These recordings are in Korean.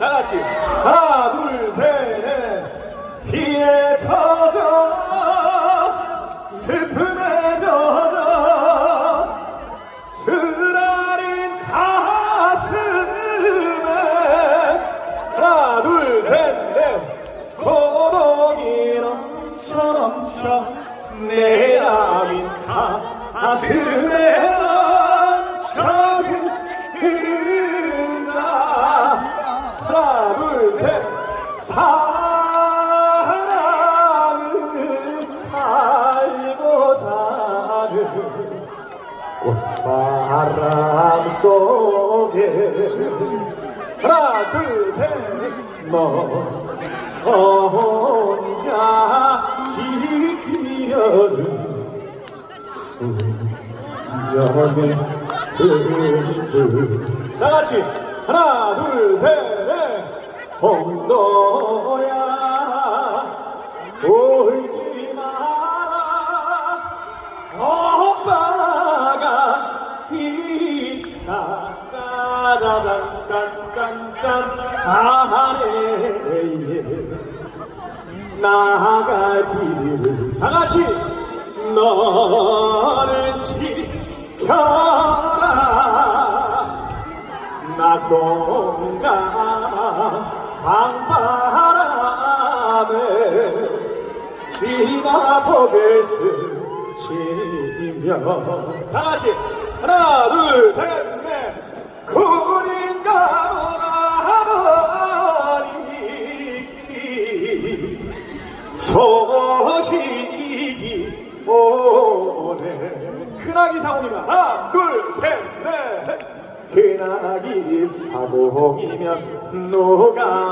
같이. 하나 둘셋 넷. 피에 젖어 슬픔에 젖어. 쓰라린 가슴에. 하나 둘셋넷. 고독이 넘쳐 넘쳐 내 아민 가슴 꽃바람 속에 하나 둘셋너. 혼자 지키려는 순정의 들들 다 같이 하나 둘셋넷 홍도 짜자잔 짠짠짠 하네. 나갈 길을 다 같이. 너는 지켜라. 낙동강 방바람에 지나보길 스치며 다 같이. 하나 둘셋 소식이 오네 큰아기 사고이면 하나 둘셋넷. 큰아기 사고이면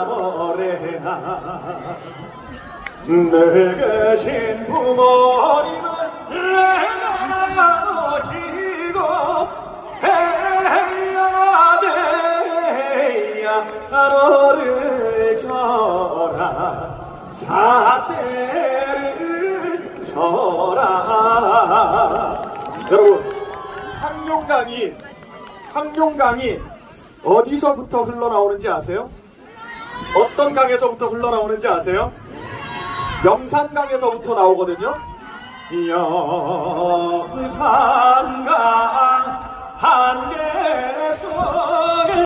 뭐래나. 늙으신 부모님은 내가 모시고 해야 돼야 너를 져라 사대를 져라 여러분 항룡강이 항룡강이 어디서부터 흘러나오는지 아세요? 어떤 강에서부터 흘러나오는지 아세요? 영산강에서부터 나오거든요. 영산